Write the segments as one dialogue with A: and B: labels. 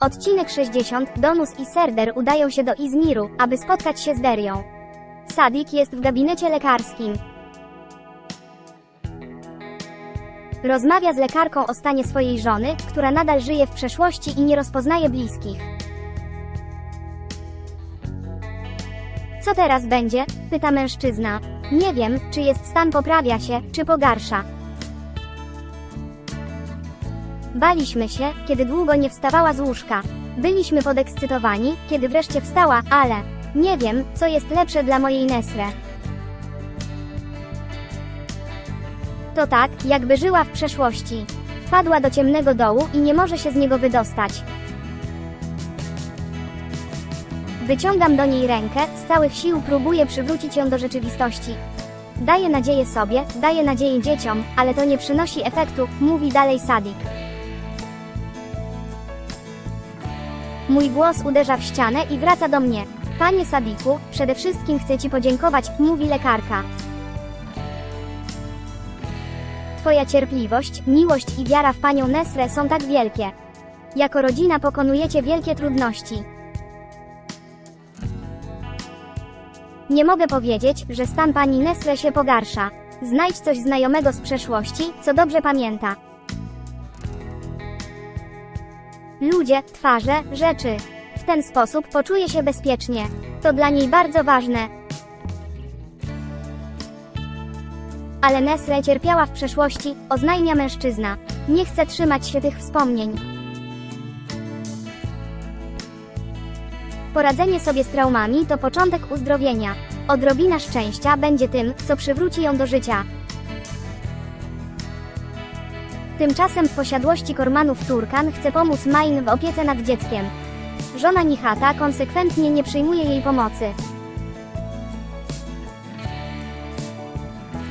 A: Odcinek 60. Donus i Serder udają się do Izmiru, aby spotkać się z Derią. Sadik jest w gabinecie lekarskim. Rozmawia z lekarką o stanie swojej żony, która nadal żyje w przeszłości i nie rozpoznaje bliskich. Co teraz będzie? pyta mężczyzna. Nie wiem, czy jest stan poprawia się, czy pogarsza. Baliśmy się, kiedy długo nie wstawała z łóżka. Byliśmy podekscytowani, kiedy wreszcie wstała, ale nie wiem, co jest lepsze dla mojej Nesre. To tak, jakby żyła w przeszłości. Wpadła do ciemnego dołu i nie może się z niego wydostać. Wyciągam do niej rękę, z całych sił próbuję przywrócić ją do rzeczywistości. Daję nadzieję sobie, daję nadzieję dzieciom, ale to nie przynosi efektu, mówi dalej Sadik. Mój głos uderza w ścianę i wraca do mnie. Panie Sadiku, przede wszystkim chcę Ci podziękować, mówi lekarka. Twoja cierpliwość, miłość i wiara w Panią Nesrę są tak wielkie. Jako rodzina pokonujecie wielkie trudności. Nie mogę powiedzieć, że stan Pani Nesrę się pogarsza. Znajdź coś znajomego z przeszłości, co dobrze pamięta. Ludzie, twarze, rzeczy. W ten sposób poczuje się bezpiecznie. To dla niej bardzo ważne. Ale Nesre cierpiała w przeszłości, oznajmia mężczyzna. Nie chce trzymać się tych wspomnień. Poradzenie sobie z traumami to początek uzdrowienia. Odrobina szczęścia będzie tym, co przywróci ją do życia. Tymczasem w posiadłości Kormanów Turkan chce pomóc Main w opiece nad dzieckiem. Żona Nichata konsekwentnie nie przyjmuje jej pomocy.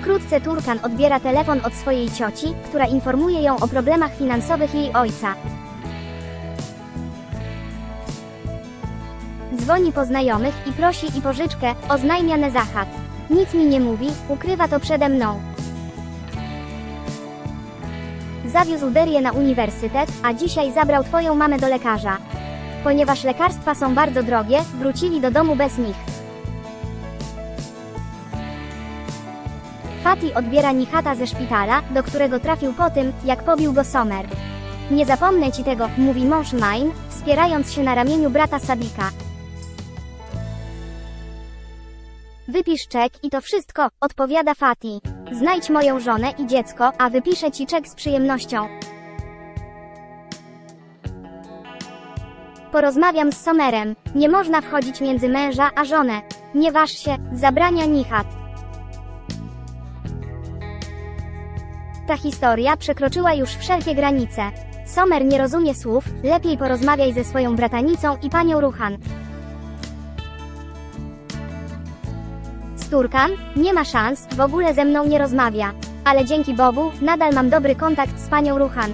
A: Wkrótce Turkan odbiera telefon od swojej cioci, która informuje ją o problemach finansowych jej ojca. Dzwoni po znajomych i prosi i pożyczkę, oznajmia Nezahat. Nic mi nie mówi, ukrywa to przede mną. Zawiózł Derię na uniwersytet, a dzisiaj zabrał twoją mamę do lekarza. Ponieważ lekarstwa są bardzo drogie, wrócili do domu bez nich. Fatih odbiera Nichata ze szpitala, do którego trafił po tym, jak pobił go Somer. Nie zapomnę ci tego, mówi mąż Main, wspierając się na ramieniu brata Sadika. Wypisz czek i to wszystko, odpowiada Fatih. Znajdź moją żonę i dziecko, a wypiszę ci czek z przyjemnością. Porozmawiam z Somerem. Nie można wchodzić między męża a żonę. Nie waż się, zabrania Nichat. Ta historia przekroczyła już wszelkie granice. Somer nie rozumie słów, lepiej porozmawiaj ze swoją bratanicą i panią Ruchan. Sturkan, nie ma szans, w ogóle ze mną nie rozmawia. Ale dzięki Bogu, nadal mam dobry kontakt z panią Ruchan.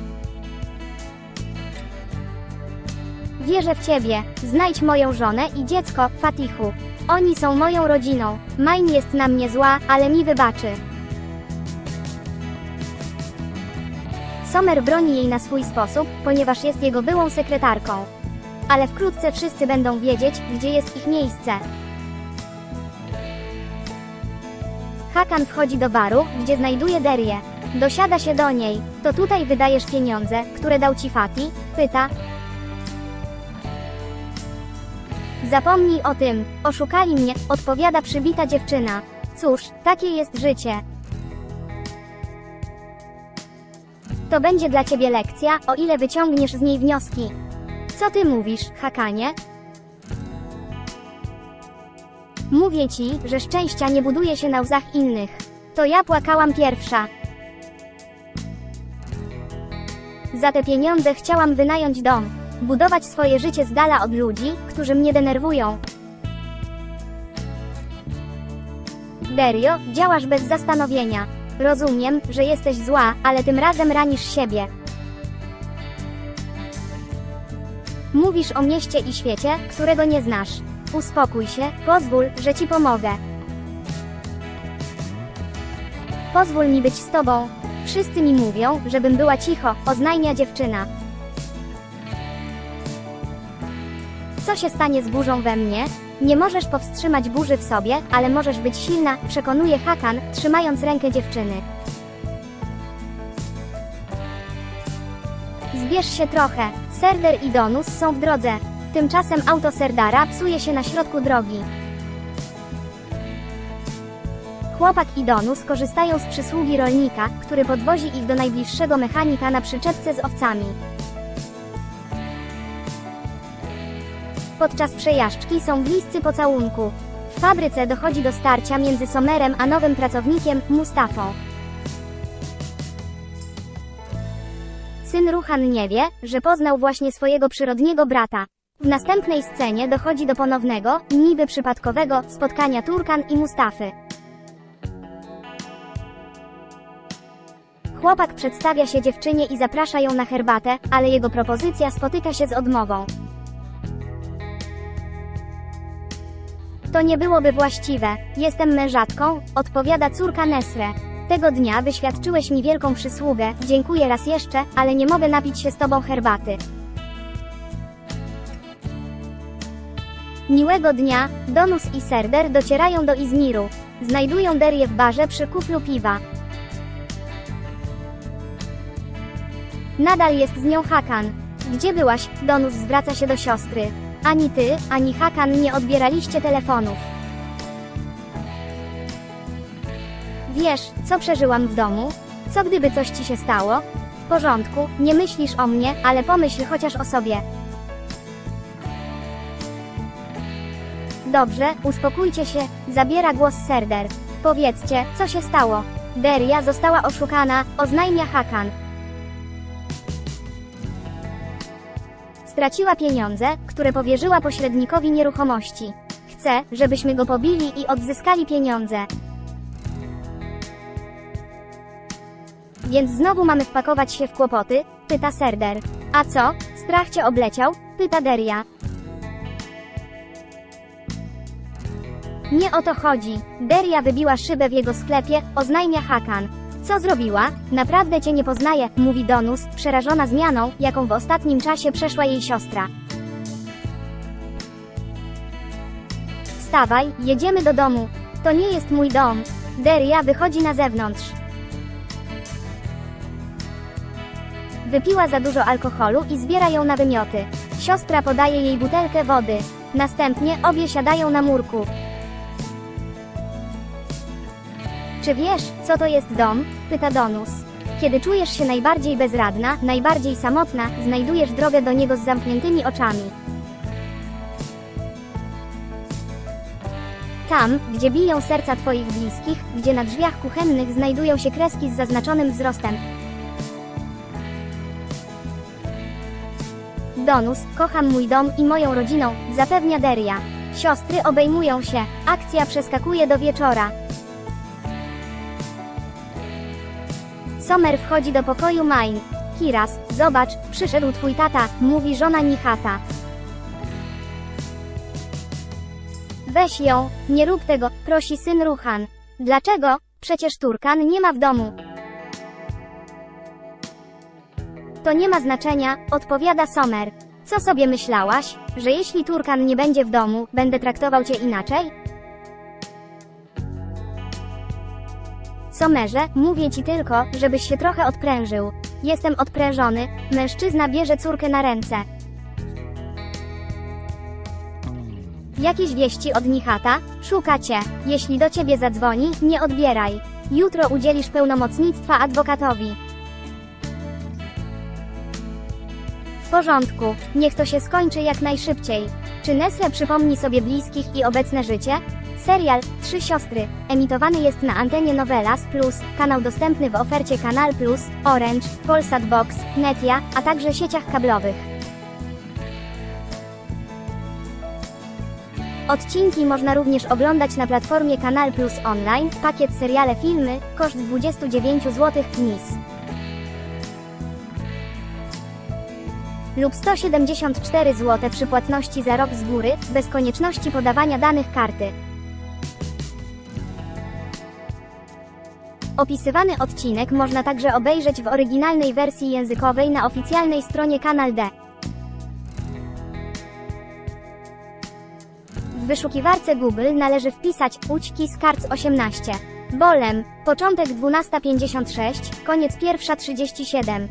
A: Wierzę w ciebie, znajdź moją żonę i dziecko, Fatihu. Oni są moją rodziną. Main jest na mnie zła, ale mi wybaczy. Somer broni jej na swój sposób, ponieważ jest jego byłą sekretarką. Ale wkrótce wszyscy będą wiedzieć, gdzie jest ich miejsce. Hakan wchodzi do baru, gdzie znajduje Derię. Dosiada się do niej. To tutaj wydajesz pieniądze, które dał ci Fati? Pyta. Zapomnij o tym. Oszukali mnie, odpowiada przybita dziewczyna. Cóż, takie jest życie. To będzie dla ciebie lekcja, o ile wyciągniesz z niej wnioski. Co ty mówisz, Hakanie? Mówię ci, że szczęścia nie buduje się na łzach innych. To ja płakałam pierwsza. Za te pieniądze chciałam wynająć dom, budować swoje życie z dala od ludzi, którzy mnie denerwują. Derio, działasz bez zastanowienia. Rozumiem, że jesteś zła, ale tym razem ranisz siebie. Mówisz o mieście i świecie, którego nie znasz. Uspokój się, pozwól, że ci pomogę. Pozwól mi być z tobą. Wszyscy mi mówią, żebym była cicho, oznajmia dziewczyna. Co się stanie z burzą we mnie? Nie możesz powstrzymać burzy w sobie, ale możesz być silna, przekonuje Hakan, trzymając rękę dziewczyny. Zbierz się trochę. Serder i Donus są w drodze. Tymczasem auto Serdara psuje się na środku drogi. Chłopak i Donus korzystają z przysługi rolnika, który podwozi ich do najbliższego mechanika na przyczepce z owcami. Podczas przejażdżki są bliscy pocałunku. W fabryce dochodzi do starcia między Somerem a nowym pracownikiem, Mustafą. Syn Ruhan nie wie, że poznał właśnie swojego przyrodniego brata. W następnej scenie dochodzi do ponownego, niby przypadkowego, spotkania Turkan i Mustafy. Chłopak przedstawia się dziewczynie i zaprasza ją na herbatę, ale jego propozycja spotyka się z odmową. To nie byłoby właściwe. Jestem mężatką, odpowiada córka Nesre. Tego dnia wyświadczyłeś mi wielką przysługę, dziękuję raz jeszcze, ale nie mogę napić się z tobą herbaty. Miłego dnia, Donus i Serder docierają do Izmiru. Znajdują Derię w barze przy kuflu piwa. Nadal jest z nią Hakan. Gdzie byłaś? Donus zwraca się do siostry. Ani ty, ani Hakan nie odbieraliście telefonów. Wiesz, co przeżyłam w domu? Co gdyby coś ci się stało? W porządku, nie myślisz o mnie, ale pomyśl chociaż o sobie. Dobrze, uspokójcie się, zabiera głos Serder. Powiedzcie, co się stało? Deria została oszukana, oznajmia Hakan. Straciła pieniądze, które powierzyła pośrednikowi nieruchomości. Chce, żebyśmy go pobili i odzyskali pieniądze. Więc znowu mamy wpakować się w kłopoty? Pyta Serder. A co? Strach cię obleciał? Pyta Deria. Nie o to chodzi. Deria wybiła szybę w jego sklepie, oznajmia Hakan. Co zrobiła? Naprawdę cię nie poznaje, mówi Donus, przerażona zmianą, jaką w ostatnim czasie przeszła jej siostra. Wstawaj, jedziemy do domu. To nie jest mój dom. Deria wychodzi na zewnątrz. Wypiła za dużo alkoholu i zbiera ją na wymioty. Siostra podaje jej butelkę wody. Następnie obie siadają na murku. Czy wiesz, co to jest dom? pyta Donus. Kiedy czujesz się najbardziej bezradna, najbardziej samotna, znajdujesz drogę do niego z zamkniętymi oczami. Tam, gdzie biją serca Twoich bliskich, gdzie na drzwiach kuchennych znajdują się kreski z zaznaczonym wzrostem. Donus, kocham mój dom i moją rodziną, zapewnia Deria. Siostry obejmują się, akcja przeskakuje do wieczora. Somer wchodzi do pokoju Main. Kiras, zobacz, przyszedł twój tata, mówi żona Nichata. Weź ją, nie rób tego, prosi syn Ruhan. Dlaczego? Przecież Turkan nie ma w domu. To nie ma znaczenia, odpowiada Somer. Co sobie myślałaś, że jeśli Turkan nie będzie w domu, będę traktował cię inaczej? Somerze, mówię ci tylko, żebyś się trochę odprężył. Jestem odprężony, mężczyzna bierze córkę na ręce. Jakieś wieści od Nichata? Szuka cię. Jeśli do ciebie zadzwoni, nie odbieraj. Jutro udzielisz pełnomocnictwa adwokatowi. W porządku, niech to się skończy jak najszybciej. Czy Nestle przypomni sobie bliskich i obecne życie? Serial Trzy siostry emitowany jest na antenie Novelas Plus, kanał dostępny w ofercie Kanal Plus, Orange, Polsat Box, Netia, a także sieciach kablowych. Odcinki można również oglądać na platformie Kanal Plus Online, pakiet seriale filmy, koszt 29 zł NIS. lub 174 zł przy płatności za rok z góry, bez konieczności podawania danych karty. Opisywany odcinek można także obejrzeć w oryginalnej wersji językowej na oficjalnej stronie Kanal D. W wyszukiwarce Google należy wpisać Ućki z Karc 18. Bolem. Początek 12.56, koniec 1.37.